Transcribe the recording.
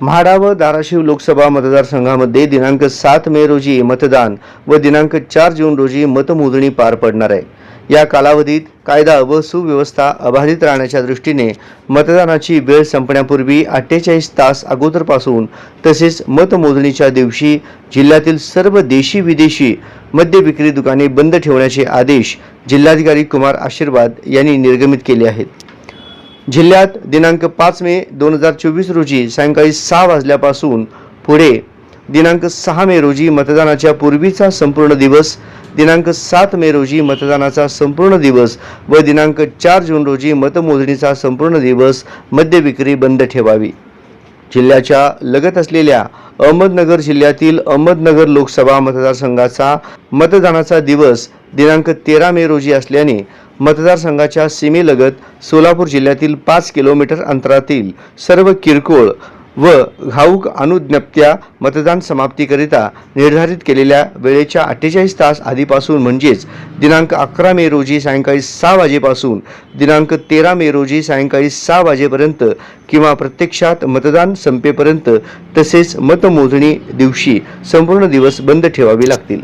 म्हाडा व धाराशिव लोकसभा मतदारसंघामध्ये दिनांक सात मे रोजी मतदान व दिनांक चार जून रोजी मतमोजणी पार पडणार आहे. या कालावधीत कायदा व सुव्यवस्था अबाधित राहण्याच्या दृष्टीने मतदानाची वेळ संपण्यापूर्वी अठ्ठेचाळीस तास अगोदरपासून तसेच मतमोजणीच्या दिवशी जिल्ह्यातील सर्व देशी विदेशी मद्य विक्री दुकाने बंद ठेवण्याचे आदेश जिल्हाधिकारी कुमार आशीर्वाद यांनी निर्गमित केले आहेत. जिल्ह्यात दिनांक पाच मे दोन हजार चोवीस रोजी सायंकाळी सहा वाजल्यापासून पुढे दिनांक सहा मे रोजी मतदानाच्या पूर्वीचा संपूर्ण दिवस दिनांक सात मे रोजी मतदानाचा संपूर्ण दिवस व दिनांक चार जून रोजी मतमोजणीचा संपूर्ण दिवस मद्य विक्री बंद ठेवावी. जिल्ह्याच्या लगत असलेल्या अहमदनगर जिल्ह्यातील अहमदनगर लोकसभा मतदारसंघाचा मतदानाचा दिवस दिनांक तेरा मे रोजी असल्याने मतदारसंघाच्या सीमेलगत सोलापूर जिल्ह्यातील पाच किलोमीटर अंतरातील सर्व किरकोळ व घाऊक अनुज्ञप्त्या मतदान समाप्तीकरिता निर्धारित केलेल्या वेळेच्या अठ्ठेचाळीस तास आधीपासून म्हणजेच दिनांक अकरा मे रोजी सायंकाळी सहा वाजेपासून दिनांक तेरा मे रोजी सायंकाळी सहा वाजेपर्यंत किंवा प्रत्यक्षात मतदान संपेपर्यंत तसेच मतमोजणी दिवशी संपूर्ण दिवस बंद ठेवावे लागतील.